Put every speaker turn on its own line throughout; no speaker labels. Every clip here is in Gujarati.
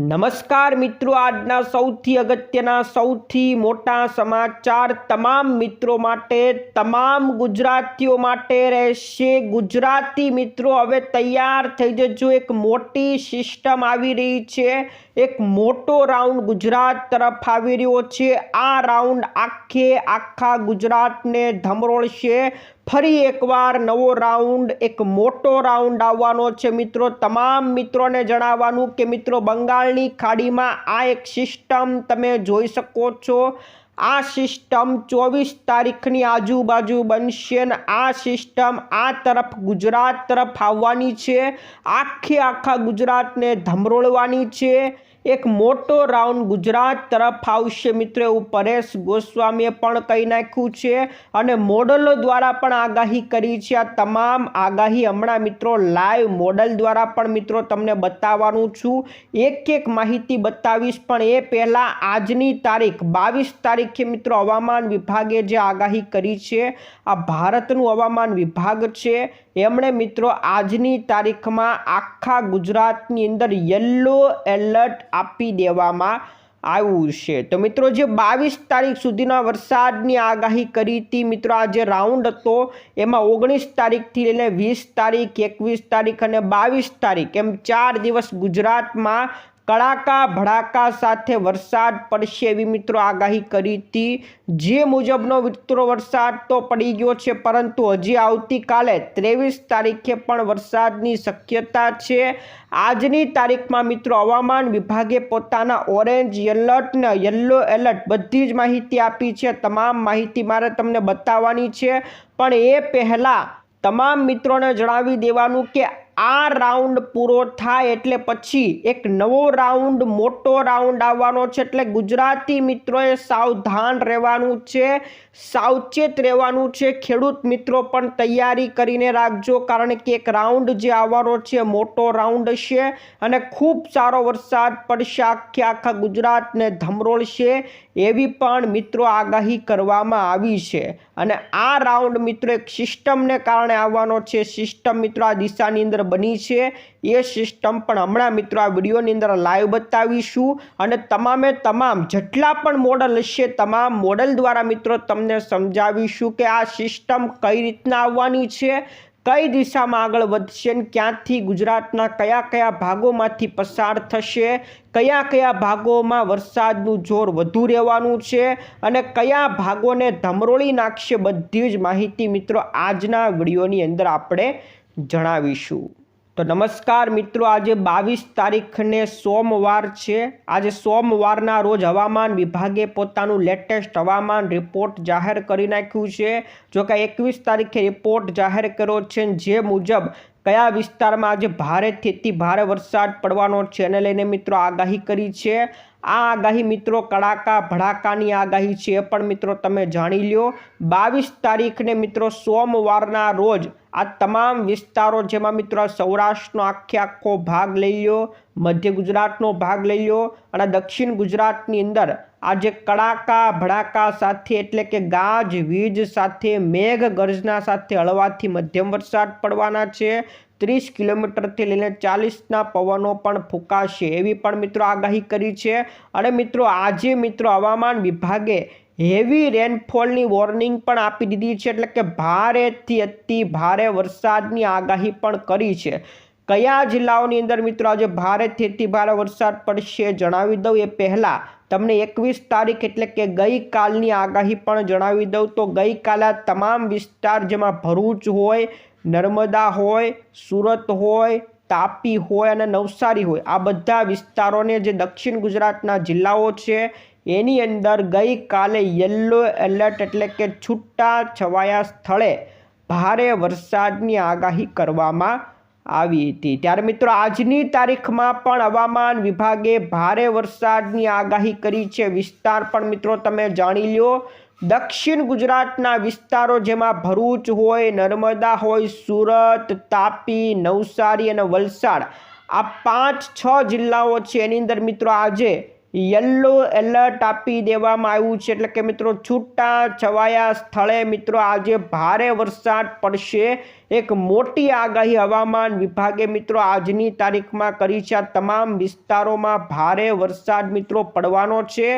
નમસ્કાર મિત્રો, આજના સૌથી અગત્યના, સૌથી મોટા સમાચાર તમામ મિત્રો માટે, તમામ ગુજરાતીઓ માટે રહેશે. ગુજરાતી મિત્રો, હવે તૈયાર થઈ જજો. એક મોટી સિસ્ટમ આવી રહી છે. એક મોટો રાઉન્ડ ગુજરાત તરફ આવી રહ્યો છે. આ રાઉન્ડ આખે આખા ગુજરાતને ધમરોળશે. ફરી એકવાર નવો રાઉન્ડ, એક મોટો રાઉન્ડ આવવાનો છે મિત્રો. તમામ મિત્રોને જણાવવાનું કે મિત્રો બંગાળની ખાડીમાં આ એક સિસ્ટમ તમે જોઈ શકો છો. આ સિસ્ટમ ચોવીસ તારીખની આજુબાજુ બનશે ને આ સિસ્ટમ આ તરફ ગુજરાત તરફ આવવાની છે. આખે આખા ગુજરાતને ધમરોળવાની છે. એક મોટો રાઉન્ડ ગુજરાત તરફ આવશે. મિત્રો, એવું પરેશ ગોસ્વામીએ પણ કહી નાખ્યું છે અને મોડલો દ્વારા પણ આગાહી કરી છે. આ તમામ આગાહી હમણાં મિત્રો લાઈવ મોડલ દ્વારા પણ મિત્રો તમને બતાવવાનું છું. એક એક માહિતી બતાવીશ, પણ એ પહેલાં આજની તારીખ, બાવીસ તારીખે મિત્રો હવામાન વિભાગે જે આગાહી કરી છે, આ ભારતનું હવામાન વિભાગ છે એમણે મિત્રો આજની તારીખમાં આખા ગુજરાતની અંદર યલો એલર્ટ આપી દેવામાં આવ્યું છે. તો મિત્રો જે બાવીસ તારીખ સુધીના વરસાદની આગાહી કરી હતી, મિત્રો આ જે રાઉન્ડ હતો, એમાં ઓગણીસ તારીખથી લઈને વીસ તારીખ, એકવીસ તારીખ અને બાવીસ તારીખ, એમ ચાર દિવસ ગુજરાતમાં કડાકા ભડાકા સાથે વરસાદ પડશે એવી મિત્રો આગાહી કરી હતી. જે મુજબનો મિત્રો વરસાદ તો પડી ગયો છે, પરંતુ હજી આવતીકાલે ત્રેવીસ તારીખે પણ વરસાદની શક્યતા છે. આજની તારીખમાં મિત્રો હવામાન વિભાગે પોતાના ઓરેન્જ એલર્ટ ને યલો એલર્ટ બધી જ માહિતી આપી છે. તમામ માહિતી મારે તમને બતાવવાની છે. પણ એ પહેલાં તમામ મિત્રોને જણાવી દેવાનું કે આ રાઉન્ડ પૂરો થાય એટલે પછી એક નવો રાઉન્ડ, મોટો રાઉન્ડ આવવાનો છે. એટલે ગુજરાતી મિત્રોએ સાવધાન રહેવાનું છે, સાવચેત રહેવાનું છે. ખેડૂત મિત્રો પણ તૈયારી કરીને રાખજો, કારણ કે એક રાઉન્ડ જે આવવાનો છે, મોટો રાઉન્ડ છે અને ખૂબ સારો વરસાદ પડશે. આખે આખા ગુજરાતને ધમરોળશે એવી પણ મિત્રો આગાહી કરવામાં આવી છે. અને આ રાઉન્ડ મિત્રો એક સિસ્ટમને કારણે આવવાનો છે. સિસ્ટમ મિત્રો આ દિશાની અંદર બની છે. એ સિસ્ટમ પણ હમણાં મિત્રો આ વિડીયોની અંદર લાઈવ બતાવીશું. અને તમામે તમામ, જેટલા પણ મોડલ હશે, તમામ મોડલ દ્વારા મિત્રો તમને સમજાવીશું કે આ સિસ્ટમ કઈ રીતના આવવાની છે, કઈ દિશામાં આગળ વધશે ને ક્યાંથી ગુજરાતના કયા કયા ભાગોમાંથી પસાર થશે, કયા કયા ભાગોમાં વરસાદનું જોર વધુ રહેવાનું છે, અને કયા ભાગોને ધમરોળી નાખશે બધી જ માહિતી મિત્રો આજના વિડીયોની અંદર આપણે જણાવીશું. તો નમસ્કાર મિત્રો, આજે બાવીસ તારીખને સોમવાર છે. આજે સોમવારના રોજ હવામાન વિભાગે પોતાનું લેટેસ્ટ હવામાન રિપોર્ટ જાહેર કરી નાખ્યું છે. જો કે એકવીસ તારીખે રિપોર્ટ જાહેર કર્યો છે જે મુજબ કયા વિસ્તારમાં આજે ભારેથી ભારે વરસાદ પડવાનો છે એને લઈને મિત્રો આગાહી કરી છે. આ આગાહી મિત્રો, કડાકા ભડાકાની આગાહી છે પણ મિત્રો તમે જાણી લ્યો, બાવીસ તારીખને મિત્રો સોમવારના રોજ આ તમામ વિસ્તારો જેમાં મિત્રો સૌરાષ્ટ્રનો આખે આખો ભાગ લઈ લ્યો, મધ્ય ગુજરાતનો ભાગ લઈ લ્યો અને દક્ષિણ ગુજરાતની અંદર આજે કડાકા ભડાકા સાથે એટલે કે ગાજ વીજ સાથે મેઘ ગર્જના સાથે હળવાથી મધ્યમ વરસાદ પડવાના છે. ત્રીસ કિલોમીટરથી લઈને ચાલીસના પવનો પણ ફૂંકાશે. એવી પણ મિત્રો આગાહી કરી છે. અને મિત્રો, આજે મિત્રો હવામાન વિભાગે હેવી રેનફોલની વોર્નિંગ પણ આપી દીધી છે. એટલે કે ભારેથી અતિ ભારે વરસાદની આગાહી પણ કરી છે. કયા જિલ્લાઓની અંદર મિત્રો આજે ભારેથી અતિ ભારે વરસાદ પડશે જણાવી દઉં. એ પહેલાં તમને એકવીસ તારીખ એટલે કે ગઈકાલની આગાહી પણ જણાવી દઉં. તો ગઈકાલે તમામ વિસ્તાર જેમાં ભરૂચ હોય નર્મદા હોય, સુરત હોય, તાપી હોય અને નવસારી હોય. આ બધા વિસ્તારોને જે દક્ષિણ ગુજરાતના જિલ્લાઓ છે, એની અંદર ગઈકાલે યલો એલર્ટ એટલે કે છૂટા છવાયા સ્થળે ભારે વરસાદની આગાહી કરવામાં આવી હતી. ત્યારે મિત્રો, આજની તારીખમાં પણ હવામાન વિભાગે ભારે વરસાદની આગાહી કરી છે. વિસ્તાર પણ મિત્રો, તમે જાણી લો દક્ષિણ ગુજરાતના વિસ્તારો જેમાં ભરૂચ હોય, નર્મદા હોય, સુરત, તાપી, નવસારી અને વલસાડ, આ પાંચ છ જિલ્લાઓ છે. એની અંદર મિત્રો આજે યલો એલર્ટ આપી દેવામાં આવ્યું છે. એટલે કે મિત્રો, છૂટા છવાયા સ્થળે મિત્રો, આજે ભારે વરસાદ પડશે. એક મોટી આગાહી હવામાન વિભાગે મિત્રો આજની તારીખમાં કરી છે. આ તમામ વિસ્તારોમાં ભારે વરસાદ મિત્રો પડવાનો છે.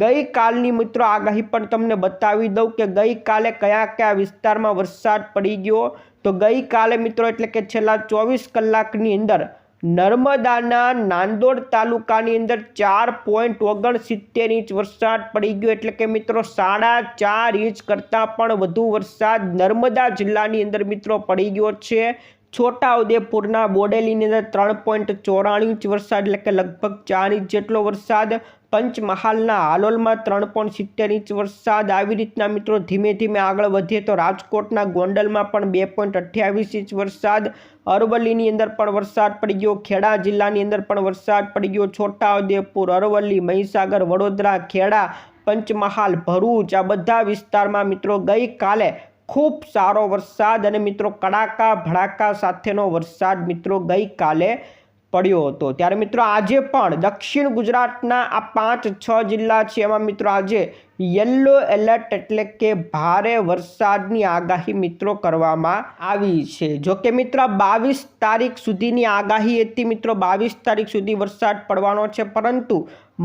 ગઈકાલની મિત્રો આગાહી પણ તમને બતાવી દઉં કે ગઈકાલે કયા કયા વિસ્તારમાં વરસાદ પડી ગયો. તો ગઈકાલે મિત્રો, એટલે કે છેલ્લા ચોવીસ કલાકની અંદર નર્મદાના નાંદોડ તાલુકાની અંદર ચાર પોઈન્ટ ઓગણસિત્તેર ઇંચ વરસાદ પડી ગયો. એટલે કે મિત્રો, સાડા ચાર ઇંચ કરતાં પણ વધુ વરસાદ નર્મદા જિલ્લાની અંદર મિત્રો પડી ગયો છે. છોટાઉદેપુરના બોડેલીની અંદર ત્રણ પોઈન્ટ ચોરાણું ઇંચ વરસાદ, એટલે કે લગભગ ચાર ઇંચ જેટલો વરસાદ. પંચમહાલના હાલોલમાં ત્રણ પોઈન્ટ સિત્તેર ઇંચ વરસાદ. આવી રીતના મિત્રો ધીમે ધીમે આગળ વધીએ તો રાજકોટના ગોંડલમાં પણ બે પોઈન્ટ અઠ્યાવીસ ઇંચ વરસાદ. અરવલ્લીની અંદર પણ વરસાદ પડી ગયો. ખેડા જિલ્લાની અંદર પણ વરસાદ પડી ગયો. છોટાઉદેપુર, અરવલ્લી, મહીસાગર, વડોદરા, ખેડા, પંચમહાલ, ભરૂચ આ બધા વિસ્તારમાં મિત્રો ગઈકાલે ખૂબ સારો વરસાદ. અને મિત્રો કડાકા ભડાકા સાથેનો વરસાદ મિત્રો ગઈકાલે પડ્યો હતો. ત્યારે મિત્રો આજે પણ દક્ષિણ ગુજરાતના આ પાંચ, છ જિલ્લા છે. એમાં મિત્રો આજે યલો એલર્ટ એટલે કે ભારે વરસાદની આગાહી મિત્રો કરવામાં આવી છે. જો કે મિત્રો બાવીસ તારીખ સુધીની આગાહી હતી. મિત્રો બાવીસ તારીખ સુધી વરસાદ પડવાનો છે. પરંતુ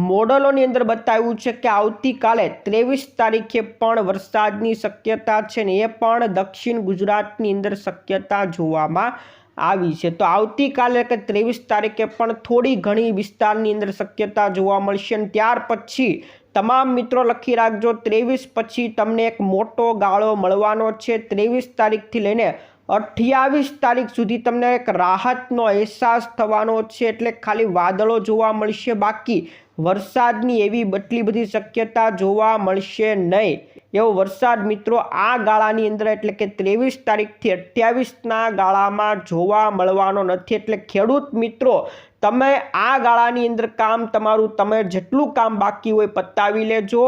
મોડલોની અંદર બતાવ્યું છે કે આવતીકાલે ત્રેવીસ તારીખે પણ વરસાદની શક્યતા છે ને એ પણ દક્ષિણ ગુજરાતની અંદર શક્યતા જોવામાં આવી છે. તો આવતીકાલે કે ત્રેવીસ તારીખે પણ થોડી ઘણી વિસ્તારની અંદર શક્યતા જોવા મળશે અને ત્યાર પછી તમામ મિત્રો લખી રાખજો, ત્રેવીસ પછી તમને એક મોટો ગાળો મળવાનો છે. ત્રેવીસ તારીખથી લઈને અઠ્યાવીસ તારીખ સુધી તમને એક રાહતનો અહેસાસ થવાનો છે. એટલે ખાલી વાદળો જોવા મળશે. બાકી વરસાદની એવી બટલી બધી શક્યતા જોવા મળશે નહીં. એવો વરસાદ મિત્રો આ ગાળાની અંદર એટલે કે ત્રેવીસ તારીખથી અઠ્યાવીસના ગાળામાં જોવા મળવાનો નથી. એટલે ખેડૂત મિત્રો, તમે આ ગાળાની અંદર કામ તમારું, તમે જેટલું કામ બાકી હોય પતાવી લેજો.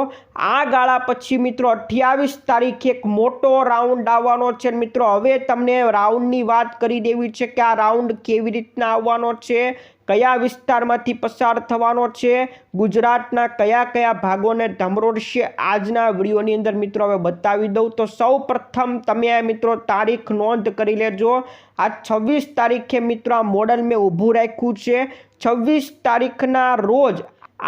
આ ગાળા પછી મિત્રો અઠ્યાવીસ તારીખે એક મોટો રાઉન્ડ આવવાનો છે. મિત્રો, હવે તમને રાઉન્ડની વાત કરી દેવી છે કે આ રાઉન્ડ કેવી રીતના આવવાનો છે? કયા વિસ્તારમાંથી પસાર થવાનો છે? ગુજરાતના કયા કયા ભાગોને ધમરોડશે આજના વિડીયોની અંદર મિત્રો હવે બતાવી દઉં. તો સૌ પ્રથમ તમે મિત્રો તારીખ નોંધ કરી લેજો. આ છવ્વીસ તારીખે મિત્રો આ મોડલ મેં ઊભું રાખ્યું છે. છવ્વીસ તારીખના રોજ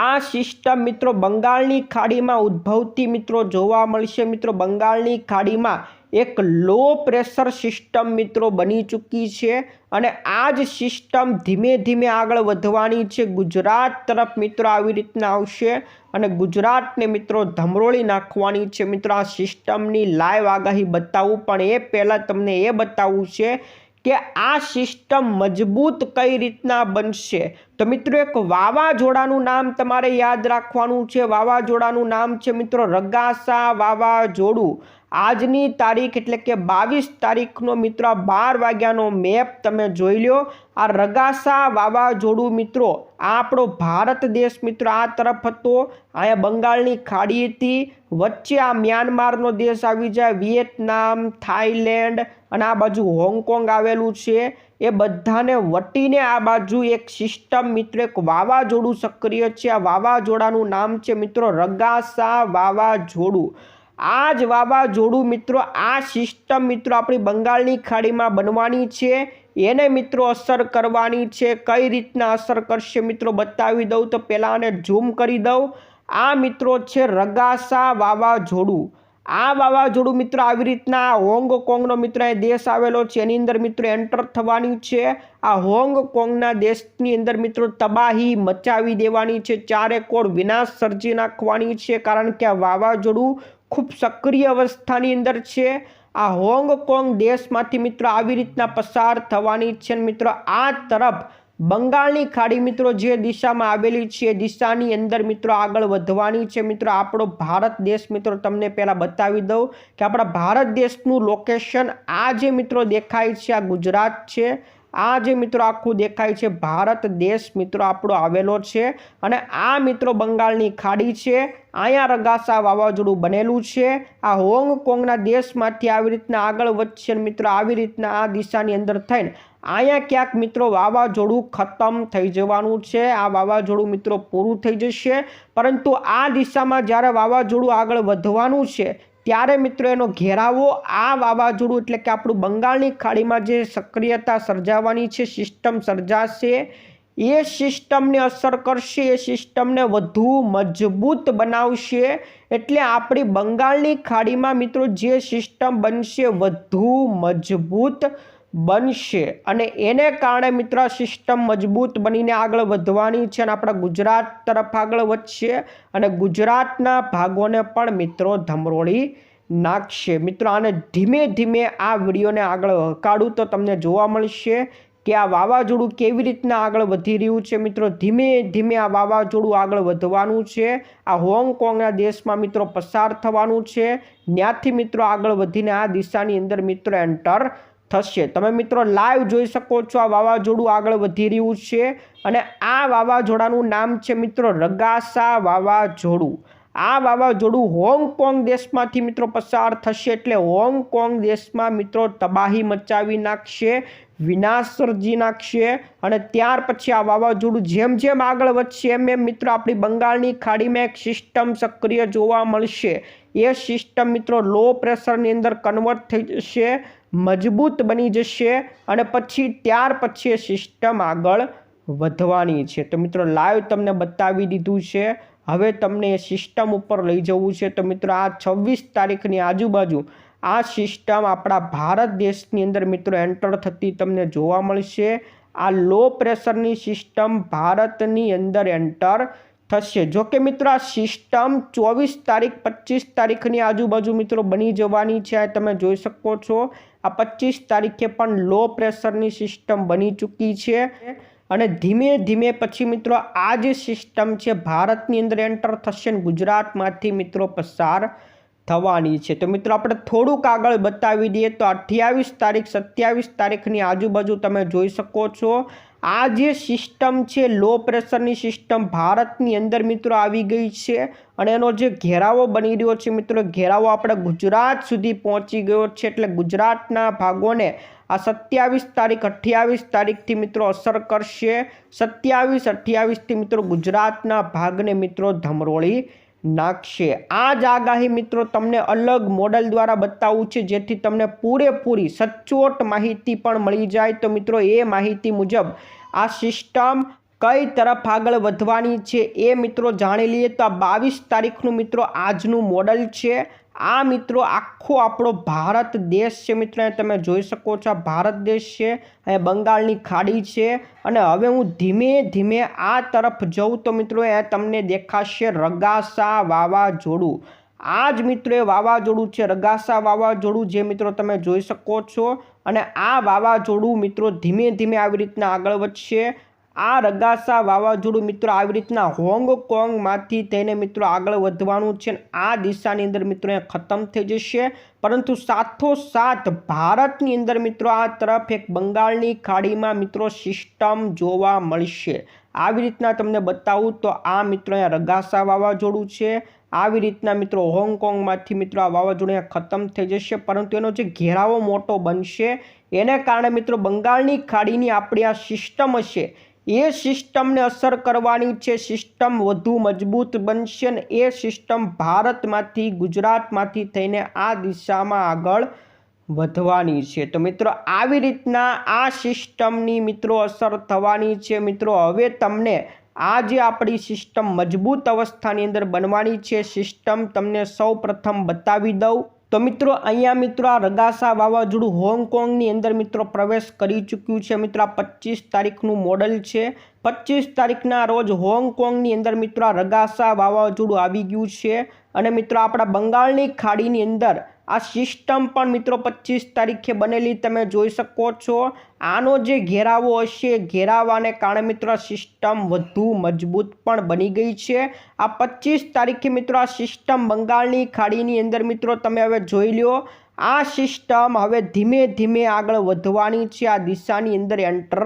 આ સિસ્ટમ મિત્રો બંગાળની ખાડીમાં ઉદ્ભવતી મિત્રો જોવા મળશે. મિત્રો બંગાળની ખાડીમાં એક લો પ્રેશર સિસ્ટમ મિત્રો બની ચૂકી છે અને આ જ સિસ્ટમ ધીમે ધીમે આગળ વધવાની છે. ગુજરાત તરફ મિત્રો આવી રીતના આવશે અને ગુજરાતને મિત્રો ધમરોળી નાખવાની છે. મિત્રો આ સિસ્ટમની લાઈવ આગાહી બતાવું, પણ એ પહેલાં તમને એ બતાવવું છે કે આ સિસ્ટમ મજબૂત કઈ રીતના બનશે. તો મિત્રો એક વાવાઝોડાનું નામ તમારે યાદ રાખવાનું છે. વાવાઝોડાનું નામ છે મિત્રો રગાસા વાવાઝોડું. આજની તારીખ એટલે કે બાવીસ તારીખનો મિત્રો બાર વાગ્યાનો મેપ તમે જોઈ લો આ રગાસા વાવાઝોડું મિત્રો, આ આપણો ભારત દેશ મિત્રો આ તરફ હતો. અહીંયા બંગાળની ખાડી હતી. વચ્ચે આ મ્યાનમારનો દેશ આવી જાય, વિયેતનામ થાઈલેન્ડ અને આ બાજુ હોંગકોંગ આવેલું છે. એ બધાને વટીને આ બાજુ એક સિસ્ટમ મિત્રો, એક વાવાઝોડું સક્રિય છે. આ વાવાઝોડાનું નામ છે મિત્રો રગાસા વાવાઝોડું. આ જ વાવાઝોડું મિત્રો, આ સિસ્ટમ મિત્રો આપણી બંગાળની ખાડીમાં બનવાની છે. એને મિત્રો અસર કરવાની છે. કઈ રીતના અસર કરશે મિત્રો બતાવી દઉં. તો પહેલાં આને ઝૂમ કરી દઉં. આ મિત્રો છે રગાસા વાવાઝોડું. આ વાવાઝોડું મિત્રો આવી રીતના હોંગકોંગનો મિત્ર એ દેશ આવેલો છે. એની અંદર મિત્રો એન્ટર થવાની છે. આ હોંગકોંગના દેશની અંદર મિત્રો તબાહી મચાવી દેવાની છે. ચારે કોર વિનાશ સર્જી નાખવાની છે. કારણ કે આ વાવાઝોડું ખૂબ સક્રિય અવસ્થાની અંદર છે. આ હોંગકોંગ દેશમાંથી મિત્રો આવી રીતના પસાર થવાની છે મિત્રો, આ તરફ બંગાળની ખાડી મિત્રો જે દિશામાં આવેલી છે દિશાની અંદર મિત્રો આગળ વધવાની છે. મિત્રો, આપણો ભારત દેશ મિત્રો તમને પહેલાં બતાવી દઉં કે આપણા ભારત દેશનું લોકેશન આ જે મિત્રો દેખાય છે, આ ગુજરાત છે. આ જે મિત્રો આખું દેખાય છે, ભારત દેશ મિત્રો આપણો આવેલો છે અને આ મિત્રો બંગાળની ખાડી છે. અહીંયા રગાસા વાવાઝોડું બનેલું છે. આ હોંગકોંગના દેશમાંથી આવી રીતના આગળ વધશે મિત્રો આવી રીતના આ દિશાની અંદર થઈને અહીંયા ક્યાંક મિત્રો વાવાઝોડું ખતમ થઈ જવાનું છે. આ વાવાઝોડું મિત્રો પૂરું થઈ જશે. પરંતુ આ દિશામાં જ્યારે વાવાઝોડું આગળ વધવાનું છે ત્યારે મિત્રો એનો ઘેરાવો આ વાવાઝોડું એટલે કે આપણું બંગાળની ખાડીમાં જે સક્રિયતા સર્જાવાની છે સિસ્ટમ સર્જાશે, એ સિસ્ટમને અસર કરશે, એ સિસ્ટમને વધુ મજબૂત બનાવશે. એટલે આપણી બંગાળની ખાડીમાં મિત્રો જે સિસ્ટમ બનશે, વધુ મજબૂત બનશે. અને એને કારણે મિત્ર સિસ્ટમ મજબૂત બનીને આગળ વધવાની છે અને આપણા ગુજરાત તરફ આગળ વધશે. અને ગુજરાતના ભાગોને પણ મિત્રો ધમરોળી નાખશે. મિત્રો, આને ધીમે ધીમે આ વિડીયોને આગળ હકાડું તો તમને જોવા મળશે કે આ વાવાઝોડું કેવી રીતના આગળ વધી રહ્યું છે. મિત્રો, ધીમે ધીમે આ વાવાઝોડું આગળ વધવાનું છે. આ હોંગકોંગના દેશમાં મિત્રો પસાર થવાનું છે. ત્યાંથી મિત્રો આગળ વધીને આ દિશાની અંદર મિત્રો એન્ટર થશે. તમે મિત્રો લાઈવ જોઈ શકો છો, આ વાવાઝોડું આગળ વધી રહ્યું છે અને આ વાવાઝોડાનું નામ છે મિત્રો રગાસા વાવાઝોડું. આ વાવાઝોડું હોંગકોંગ દેશમાંથી મિત્રો પસાર થશે એટલે હોંગકોંગ દેશમાં મિત્રો તબાહી મચાવી નાખશે વિનાશ સર્જી નાખશે અને ત્યાર પછી આ વાવાઝોડું જેમ જેમ આગળ વધશે એમ એમ મિત્રો આપણી બંગાળની ખાડીમાં એક સિસ્ટમ સક્રિય જોવા મળશે. એ સિસ્ટમ મિત્રો લો પ્રેશરની અંદર કન્વર્ટ થઈ જશે મજબૂત બની જશે અને પછી ત્યાર પછી એ સિસ્ટમ આગળ વધવાની છે. તો મિત્રો લાઈવ તમને બતાવી દીધું છે. હવે તમને એ સિસ્ટમ ઉપર લઈ જવું છે. તો મિત્રો, આ છવ્વીસ તારીખની આજુબાજુ આ સિસ્ટમ આપણા ભારત દેશની અંદર મિત્રો એન્ટર થતી તમને જોવા મળશે. આ લો પ્રેશરની સિસ્ટમ ભારતની અંદર એન્ટર થશે. જો કે મિત્રો, આ સિસ્ટમ ચોવીસ તારીખ, પચીસ તારીખની આજુબાજુ મિત્રો બની જવાની છે. તમે જોઈ શકો છો. આ પચીસ તારીખે પણ લો પ્રેશરની સિસ્ટમ બની ચૂકી છે. અને ધીમે ધીમે પછી મિત્રો આ જે સિસ્ટમ છે, ભારતની અંદર એન્ટર થશે ને ગુજરાતમાંથી મિત્રો પસાર થવાની છે. તો મિત્રો આપણે થોડુંક આગળ બતાવી દઈએ તો અઠ્યાવીસ તારીખ, સત્યાવીસ તારીખની આજુબાજુ તમે જોઈ શકો છો. આ જે સિસ્ટમ છે, લો પ્રેશરની સિસ્ટમ ભારતની અંદર મિત્રો આવી ગઈ છે અને એનો જે ઘેરાવો બની રહ્યો છે મિત્રો, ઘેરાવો આપણે ગુજરાત સુધી પહોંચી ગયો છે એટલે ગુજરાતના ભાગોને આ સત્યાવીસ તારીખ, અઠ્યાવીસ તારીખથી મિત્રો અસર કરશે. સત્યાવીસ, અઠ્યાવીસથી મિત્રો ગુજરાતના ભાગને મિત્રો ધમરોળી નાખશે. આ જ આગાહી મિત્રો તમને અલગ મોડલ દ્વારા બતાવવું છે, જેથી તમને પૂરેપૂરી સચોટ માહિતી પણ મળી જાય. તો મિત્રો, એ માહિતી મુજબ આ સિસ્ટમ કઈ તરફ આગળ વધવાની છે એ મિત્રો જાણી લઈએ. તો આ બાવીસ તારીખનું મિત્રો આજનું મોડલ છે. આ મિત્રો આખો આપણો ભારત દેશ છે મિત્રો તમે જોઈ શકો છો. આ ભારત દેશ છે, એ બંગાળની ખાડી છે અને હવે હું ધીમે ધીમે આ તરફ જઉં તો મિત્રો, એ તમને દેખાશે રગાસા વાવાઝોડું. આ જ મિત્રો, એ વાવાઝોડું છે, રગાસા વાવાઝોડું જે મિત્રો તમે જોઈ શકો છો. અને આ વાવાઝોડું મિત્રો ધીમે ધીમે આવી રીતના આગળ વધશે. આ રગાસા વાવાઝોડું મિત્રો આવી રીતના હોંગકોંગમાંથી થઈને મિત્રો આગળ વધવાનું છે આ દિશાની અંદર મિત્રો એ ખતમ થઈ જશે. પરંતુ સાથોસાથ ભારતની અંદર મિત્રો આ તરફ એક બંગાળની ખાડીમાં મિત્રો સિસ્ટમ જોવા મળશે. આવી રીતના તમને બતાવું તો આ મિત્રો અહીંયા રગાસા વાવાઝોડું છે. આવી રીતના મિત્રો હોંગકોંગમાંથી મિત્રો આ વાવાઝોડું ખતમ થઈ જશે. પરંતુ એનો જે ઘેરાવો મોટો બનશે, એને કારણે મિત્રો બંગાળની ખાડીની આપણી આ સિસ્ટમ હશે. એ સિસ્ટમને અસર કરવાની છે. સિસ્ટમ વધુ મજબૂત બનશે ને એ સિસ્ટમ ભારતમાંથી, ગુજરાતમાંથી થઈને આ દિશામાં આગળ વધવાની છે. તો મિત્રો, આવી રીતના આ સિસ્ટમની મિત્રો અસર થવાની છે. મિત્રો, હવે તમને આ જે આપણી સિસ્ટમ મજબૂત અવસ્થાની અંદર બનવાની છે. સિસ્ટમ તમને સૌ પ્રથમ બતાવી દઉં. તો મિત્રો, અહીંયા મિત્રો આ રગાસા વાવાઝોડું હોંગકોંગની અંદર મિત્રો પ્રવેશ કરી ચૂક્યું છે. મિત્રો, આ પચીસ તારીખનું મોડલ છે. પચીસ તારીખના રોજ હોંગકોંગની અંદર મિત્રો આ રગાસા વાવાઝોડું આવી ગયું છે. અને મિત્રો, આપણા બંગાળની ખાડીની અંદર આ સિસ્ટમ પણ મિત્રો પચીસ તારીખે બનેલી તમે જોઈ શકો છો. આનો જે ઘેરાવો હશે ઘેરાવાને કારણે મિત્રો સિસ્ટમ વધુ મજબૂત પણ બની ગઈ છે. આ પચીસ તારીખે મિત્રો આ સિસ્ટમ બંગાળની ખાડીની અંદર મિત્રો તમે હવે જોઈ લો આ સિસ્ટમ હવે ધીમે ધીમે આગળ વધવાની છે, આ દિશાની અંદર એન્ટર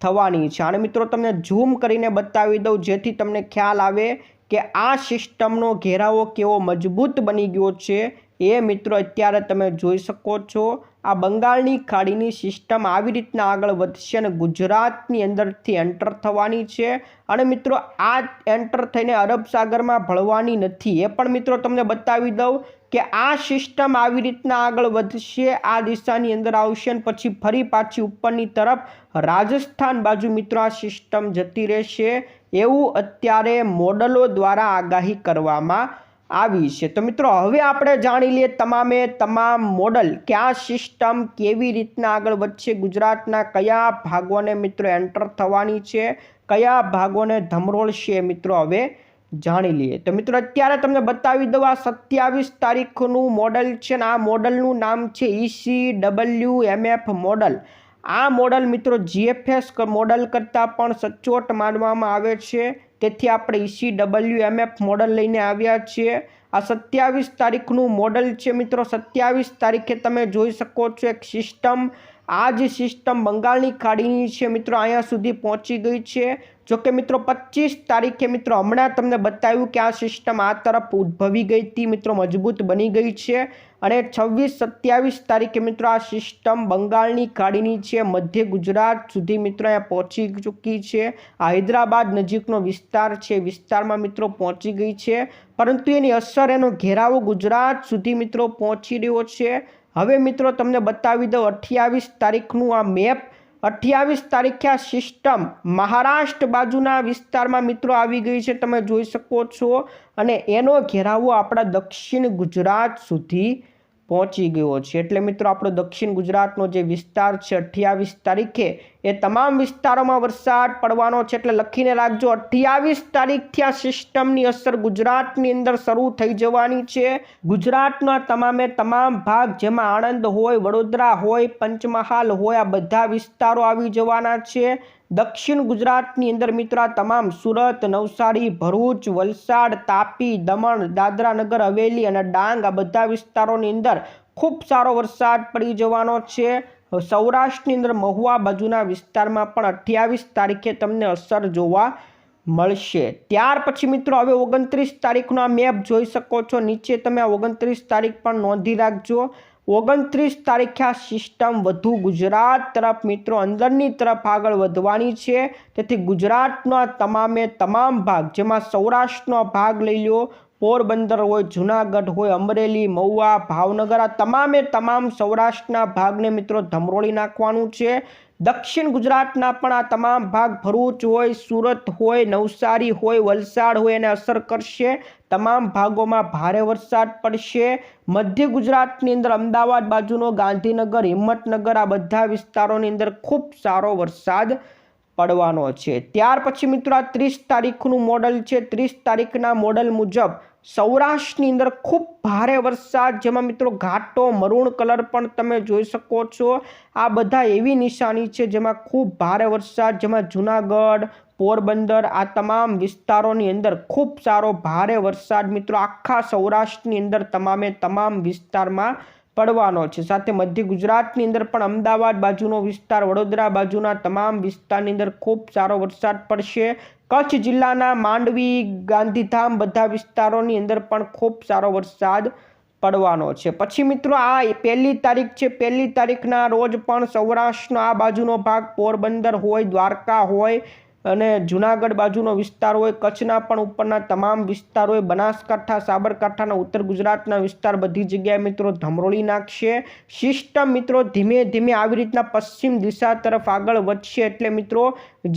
થવાની છે. અને મિત્રો તમને ઝૂમ કરીને બતાવી દઉં, જેથી તમને ખ્યાલ આવે કે આ સિસ્ટમનો ઘેરાવો કેવો મજબૂત બની ગયો છે એ મિત્રો, અત્યારે તમે જોઈ શકો છો, આ બંગાળની ખાડીની સિસ્ટમ આવી રીતના આગળ વધશે અને ગુજરાતની અંદરથી એન્ટર થવાની છે. અને મિત્રો, આ એન્ટર થઈને અરબ સાગરમાં ભળવાની નથી. એ પણ મિત્રો તમને બતાવી દઉં કે આ સિસ્ટમ આવી રીતના આગળ વધશે, આ દિશાની અંદર આવશે અને પછી ફરી પાછી ઉપરની તરફ રાજસ્થાન બાજુ મિત્રો આ સિસ્ટમ જતી રહેશે. એવું અત્યારે મોડલો દ્વારા આગાહી કરવામાં આવી છે. તો મિત્રો, હવે આપણે જાણી લઈએ તમામે તમામ મોડલ કે સિસ્ટમ કેવી રીતના આગળ વધશે, ગુજરાતના કયા ભાગોને મિત્રો એન્ટર થવાની છે, કયા ભાગોને ધમરોળશે મિત્રો હવે જાણી લઈએ. તો મિત્રો, અત્યારે તમને બતાવી દઉં આ સત્યાવીસ તારીખનું મોડલ છે ને આ મોડલનું નામ છે ઈસી ડબલ્યુ એમએફ મોડલ. આ મોડલ મિત્રો જીએફએસ મોડલ કરતાં પણ સચોટ માનવામાં આવે છે. તેથી આપણે ઈસી ડબલ્યુ એમએફ મોડલ લઈને આવ્યા છીએ. આ સત્યાવીસ તારીખનું મોડલ છે મિત્રો. સત્યાવીસ તારીખે તમે જોઈ શકો છો એક સિસ્ટમ આ જ સિસ્ટમ બંગાળની ખાડીની છે મિત્રો. અહીંયા સુધી પહોંચી ગઈ છે. જોકે મિત્રો પચીસ તારીખે મિત્રો હમણાં તમને બતાવ્યું કે આ સિસ્ટમ આ તરફ ઉદ્ભવી ગઈ હતી. મિત્રો મજબૂત બની ગઈ છે. અને છવ્વીસ સત્યાવીસ તારીખે મિત્રો આ સિસ્ટમ બંગાળની ખાડીની છે, મધ્ય ગુજરાત સુધી મિત્રો અહીંયા પહોંચી ચૂકી છે. હૈદરાબાદ નજીકનો વિસ્તાર છે વિસ્તારમાં મિત્રો પહોંચી ગઈ છે. પરંતુ એની અસર, એનો ઘેરાવો ગુજરાત સુધી મિત્રો પહોંચી રહ્યો છે. હવે મિત્રો તમને બતાવી દઉં, અઠ્યાવીસ તારીખનું આ મેપ અઠ્યાવીસ તારીખે આ સિસ્ટમ મહારાષ્ટ્ર બાજુના વિસ્તારમાં મિત્રો આવી ગઈ છે, તમે જોઈ શકો છો. અને એનો ઘેરાવો આપણા દક્ષિણ ગુજરાત સુધી પહોંચી ગયો છે. એટલે મિત્રો, આપણો દક્ષિણ ગુજરાતનો જે વિસ્તાર છે, અઠ્યાવીસ તારીખે, એ તમામ વિસ્તારોમાં વરસાદ પડવાનો છે. એટલે લખીને રાખજો, અઠ્યાવીસ તારીખથી આ સિસ્ટમની અસર ગુજરાતની અંદર શરૂ થઈ જવાની છે. ગુજરાતના તમામે તમામ ભાગ જેમાં આણંદ હોય, વડોદરા હોય, પંચમહાલ હોય, આ બધા વિસ્તારો આવી જવાના છે. દક્ષિણ ગુજરાતની અંદર મિત્રો, આ તમામ સુરત, નવસારી, ભરૂચ, વલસાડ, તાપી, દમણ દાદરા નગર હવેલી અને ડાંગ, આ બધા વિસ્તારોની અંદર ખૂબ સારો વરસાદ પડી જવાનો છે. સૌરાષ્ટ્રની અંદર મહુવા બાજુના વિસ્તારમાં પણ અઠ્યાવીસ તારીખે તમને અસર જોવા મળશે. ત્યાર પછી મિત્રો, હવે ઓગણત્રીસ તારીખનો આ મેપ જોઈ શકો છો. નીચે તમે ઓગણત્રીસ તારીખ પણ નોંધી રાખજો. ઓગણત્રીસ તારીખે આ સિસ્ટમ વધુ ગુજરાત તરફ મિત્રો, અંદરની તરફ આગળ વધવાની છે. તેથી ગુજરાતના તમામે તમામ ભાગ, જેમાં સૌરાષ્ટ્રનો ભાગ લઈ લો પોરબંદર હોય, જુનાગઢ હોય, અમરેલી, મહુવા, ભાવનગર, આ તમામે તમામ સૌરાષ્ટ્રના ભાગને મિત્રો ધમરોળી નાખવાનું છે. દક્ષિણ ગુજરાતના પણ આ તમામ ભાગ ભરૂચ હોય, સુરત હોય, નવસારી હોય, વલસાડ હોય એને અસર કરશે. તમામ ભાગોમાં ભારે વરસાદ પડશે. મધ્ય ગુજરાતની અંદર અમદાવાદ બાજુનો ગાંધીનગર, હિંમતનગર, આ બધા વિસ્તારોની અંદર ખૂબ સારો વરસાદ પડવાનો છે. ત્યાર પછી મિત્રો આ ત્રીસ તારીખનું મોડલ છે. ત્રીસ તારીખના મોડલ મુજબ સૌરાષ્ટ્રની અંદર ખૂબ ભારે વરસાદ. જેમાં મિત્રો ઘાટો, મરૂણ કલર પણ તમે જોઈ શકો છો. આ બધા એવી નિશાની છે જેમાં ખૂબ ભારે વરસાદ. જેમાં જુનાગઢ, પોરબંદર આ તમામ વિસ્તારોની અંદર ખૂબ સારો ભારે વરસાદ. મિત્રો આખા સૌરાષ્ટ્રની અંદર તમામે તમામ વિસ્તારમાં પડવાનો છે. સાથે મધ્ય ગુજરાતની અંદર પણ અમદાવાદ બાજુનો વિસ્તાર, વડોદરા બાજુના તમામ વિસ્તારની અંદર ખૂબ સારો વરસાદ પડશે. કચ્છ જિલ્લાના માંડવી, ગાંધીધામ બધા વિસ્તારોની અંદર પણ ખૂબ સારો વરસાદ પડવાનો છે. પછી મિત્રો આ પહેલી તારીખ છે. પહેલી તારીખના રોજ પણ સૌરાષ્ટ્રનો આ બાજુનો ભાગ પોરબંદર હોય, દ્વારકા હોય અને જુનાગઢ બાજુનો વિસ્તાર હોય, કચ્છના પણ ઉપરના તમામ વિસ્તાર હોય બનાસકાંઠા, સાબરકાંઠાના ઉત્તર ગુજરાતના વિસ્તાર બધી જગ્યાએ મિત્રો ધમરોળી નાખશે. સિસ્ટમ મિત્રો ધીમે ધીમે આવી રીતના પશ્ચિમ દિશા તરફ આગળ વધશે એટલે મિત્રો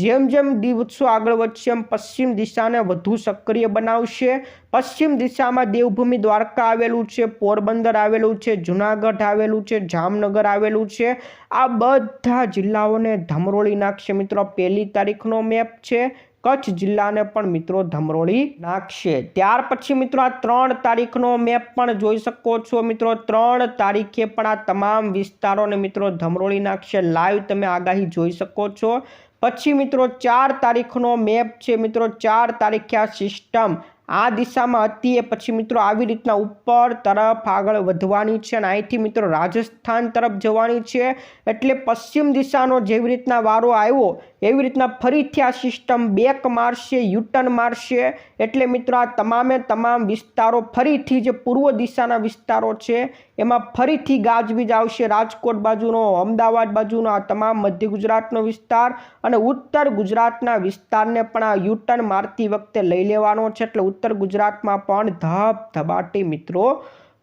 જેમ જેમ દિવસો આગળ વધશે એમ પશ્ચિમ દિશાને વધુ સક્રિય બનાવશે. પશ્ચિમ દિશામાં દેવભૂમિ દ્વારકા આવેલું છે, પોરબંદર આવેલું છે, જુનાગઢ આવેલું છે, જામનગર આવેલું છે. આ બધા જિલ્લાઓને ધમરોળી નાખશે મિત્રો. પહેલી તારીખનો મેપ છે, કચ્છ જિલ્લાને પણ મિત્રો ધમરોળી નાખશે. ત્યાર પછી મિત્રો આ ત્રણ તારીખનો મેપ પણ જોઈ શકો છો મિત્રો. ત્રણ તારીખે પણ આ તમામ વિસ્તારોને મિત્રો ધમરોળી નાખશે. લાઈવ તમે આગાહી જોઈ શકો છો. પછી મિત્રો ચાર તારીખનો મેપ છે મિત્રો. ચાર તારીખે આ સિસ્ટમ આ દિશામાં હતી એ પછી મિત્રો આવી રીતના ઉપર તરફ આગળ વધવાની છે અને અહીંથી મિત્રો રાજસ્થાન તરફ જવાની છે. એટલે પશ્ચિમ દિશાનો જેવી રીતના વારો આવ્યો એવી રીતના ફરીથી આ સિસ્ટમ બેક મારશે યુટર્ન મારશે. એટલે મિત્રો આ તમામે તમામ વિસ્તારો ફરીથી જે પૂર્વ દિશાના વિસ્તારો છે, એમાં ફરીથી ગાજવીજ આવશે. રાજકોટ બાજુનો, અમદાવાદ બાજુનો, આ તમામ મધ્ય ગુજરાતનો વિસ્તાર અને ઉત્તર ગુજરાતના વિસ્તારને પણ આ યુટર્ન મારતી વખતે લઈ લેવાનો છે. એટલે ઉત્તર ગુજરાતમાં પણ ધબ ધબાટી મિત્રો.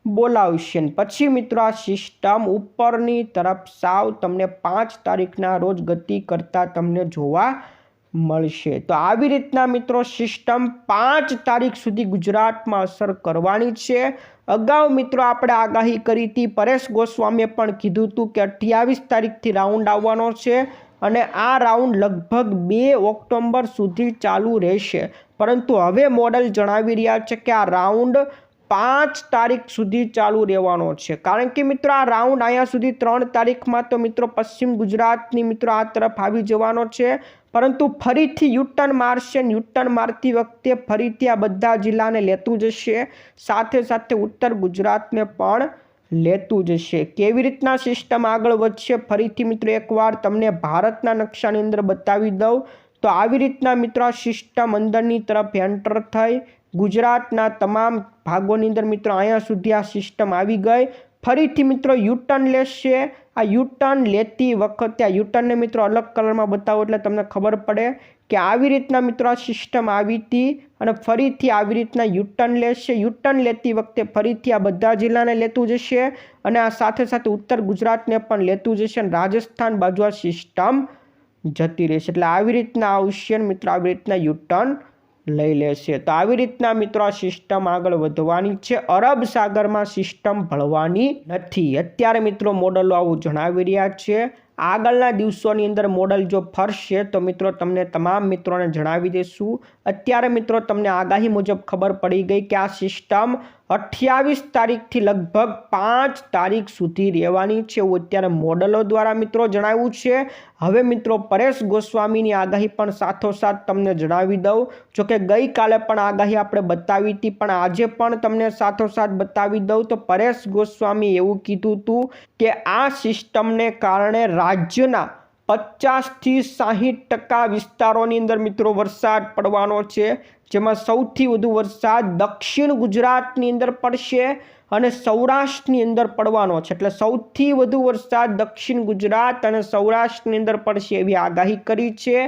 બોલાવશે પછી મિત્રો આ સિસ્ટમ ઉપરની તરફ સાવ તમને પાંચ તારીખના રોજ ગતિ કરતા તમને જોવા મળશે. તો આવી રીતના મિત્રો સિસ્ટમ પાંચ તારીખ સુધી ગુજરાતમાં અસર કરવાની છે. અગાઉ મિત્રો આપણે આગાહી કરી હતી, પરેશ ગોસ્વામીએ પણ કીધું હતું કે અઠ્યાવીસ તારીખથી રાઉન્ડ આવવાનો છે અને આ રાઉન્ડ લગભગ બે ઓક્ટોબર સુધી ચાલુ રહેશે. પરંતુ હવે મોડલ જણાવી રહ્યા છે કે આ રાઉન્ડ પાંચ તારીખ સુધી ચાલુ રહેવાનો છે. કારણ કે મિત્રો, આ રાઉન્ડ અહીંયા સુધી ત્રણ તારીખમાં તો મિત્રો પશ્ચિમ ગુજરાતની મિત્રો આ તરફ આવી જવાનો છે. પરંતુ ફરીથી યુટર્ન મારશે યુટર્ન મારતી વખતે ફરીથી આ બધા જિલ્લાને લેતું જશે. સાથે સાથે ઉત્તર ગુજરાતને પણ લેતું જશે. કેવી રીતના સિસ્ટમ આગળ વધશે ફરીથી મિત્રો એકવાર તમને ભારતના નકશાની અંદર બતાવી દઉં. તો આવી રીતના મિત્રો સિસ્ટમ અંદરની તરફ એન્ટર થઈ. ગુજરાતના તમામ ભાગોની અંદર મિત્રો અહીંયા સુધી આ સિસ્ટમ આવી ગઈ. ફરીથી મિત્રો યુટર્ન લેશે. આ યુટર્ન લેતી વખતે આ યુટર્નને મિત્રો અલગ કલરમાં બતાવો એટલે તમને ખબર પડે કે આવી રીતના મિત્રો આ સિસ્ટમ આવી હતી અને ફરીથી આવી રીતના યુટર્ન લેશે. યુટર્ન લેતી વખતે ફરીથી આ બધા જિલ્લાને લેતું જશે અને આ સાથે સાથે ઉત્તર ગુજરાતને પણ લેતું જશે અને રાજસ્થાન બાજુ આ સિસ્ટમ જતી રહેશે. એટલે આવી રીતના આવશે મિત્રો, આવી રીતના યુટર્ન લઈ લેશે. તો આવી રીતના મિત્રો સિસ્ટમ આગળ વધવાની છે. અરબ સાગરમાં સિસ્ટમ ભળવાની નથી. અત્યારે મિત્રો મોડલો આવું જણાવી રહ્યા છે. આગળના દિવસોની અંદર મોડલ જો ફરશે, તો મિત્રો તમને તમામ મિત્રોને જણાવી દઈશું અત્યારે મિત્રો તમને આગાહી મુજબ ખબર પડી ગઈ કે આ સિસ્ટમ અઠ્યાવીસ તારીખથી લગભગ પાંચ તારીખ સુધી રહેવાની છે એવું અત્યારે મોડલો દ્વારા મિત્રો જણાવ્યું છે. હવે મિત્રો પરેશ ગોસ્વામીની આગાહી પણ સાથોસાથ તમને જણાવી દઉં. જોકે ગઈકાલે પણ આગાહી આપણે બતાવી હતી, પણ આજે પણ તમને સાથોસાથ બતાવી દઉં. તો પરેશ ગોસ્વામી એવું કીધું હતું કે આ સિસ્ટમને કારણે રાજ્યના પચાસથી સાહીઠ ટકા વિસ્તારોની અંદર મિત્રો વરસાદ પડવાનો છે. જેમાં સૌથી વધુ વરસાદ દક્ષિણ ગુજરાતની અંદર પડશે અને સૌરાષ્ટ્રની અંદર પડવાનો છે. એટલે સૌથી વધુ વરસાદ દક્ષિણ ગુજરાત અને સૌરાષ્ટ્રની અંદર પડશે એવી આગાહી કરી છે.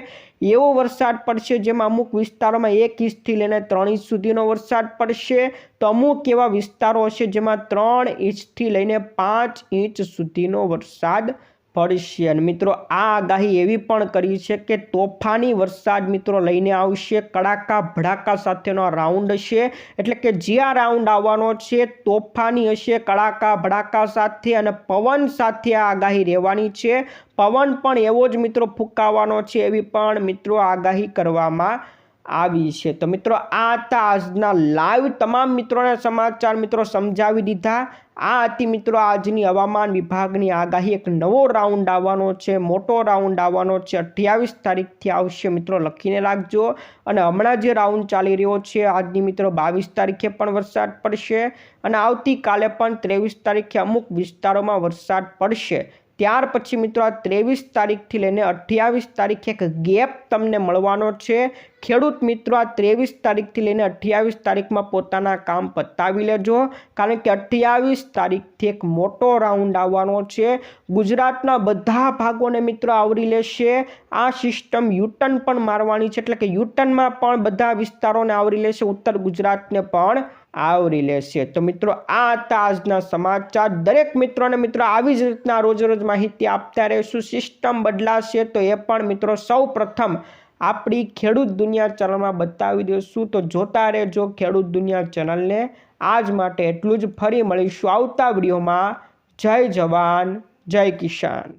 એવો વરસાદ પડશે જેમાં અમુક વિસ્તારોમાં એક ઇંચથી લઈને ત્રણ ઇંચ સુધીનો વરસાદ પડશે. તો અમુક એવા વિસ્તારો હશે જેમાં ત્રણ ઇંચથી લઈને પાંચ ઇંચ સુધીનો વરસાદ પડશે. અને મિત્રો, આ આગાહી એવી પણ કરી છે કે તોફાની વરસાદ મિત્રો લઈને આવશે. કડાકા ભડાકા સાથેનો રાઉન્ડ હશે એટલે કે જે આ રાઉન્ડ આવવાનો છે, તોફાની હશે, કડાકા ભડાકા સાથે અને પવન સાથે આ આગાહી રહેવાની છે. પવન પણ એવો જ મિત્રો ફૂંકાવાનો છે એવી પણ મિત્રો આગાહી કરવામાં આવી છે. તો મિત્રો, આ હતા આજના લાઈવ તમામ મિત્રોને સમાચાર મિત્રો સમજાવી દીધા. આ હતી મિત્રો આજની હવામાન વિભાગની આગાહી. એક નવો રાઉન્ડ આવવાનો છે. મોટો રાઉન્ડ આવવાનો છે. અઠ્યાવીસ તારીખથી આવશે મિત્રો, લખીને રાખજો. અને હમણાં જે રાઉન્ડ ચાલી રહ્યો છે, આજની મિત્રો બાવીસ તારીખે પણ વરસાદ પડશે. અને આવતીકાલે પણ ત્રેવીસ તારીખે અમુક વિસ્તારોમાં વરસાદ પડશે. ત્યાર પછી મિત્રો આ ત્રેવીસ તારીખથી લઈને અઠ્યાવીસ તારીખે એક ગેપ તમને મળવાનો છે. ખેડૂત મિત્રો, આ ત્રેવીસ તારીખથી લઈને અઠ્યાવીસ તારીખમાં પોતાના કામ પતાવી લેજો. કારણ કે અઠ્યાવીસ તારીખથી એક મોટો રાઉન્ડ આવવાનો છે. ગુજરાતના બધા ભાગોને મિત્રો આવરી લેશે. આ સિસ્ટમ યુટર્ન પણ મારવાની છે. એટલે કે યુટર્નમાં પણ બધા વિસ્તારોને આવરી લેશે. ઉત્તર ગુજરાતને પણ. આવરી લેશે. તો મિત્રો, આ હતા આજના સમાચાર. દરેક મિત્રોને મિત્રો આવી જ રીતના રોજ રોજ માહિતી આપતા રહેશું. સિસ્ટમ બદલાશે તો એ પણ મિત્રો સૌ પ્રથમ આપણી ખેડૂત દુનિયા ચેનલમાં બતાવી દઈશું. તો જોતા રહેજો ખેડૂત દુનિયા ચેનલને. આજ માટે એટલું જ. ફરી મળીશું આવતા વિડીયોમાં. જય જવાન, જય કિસાન.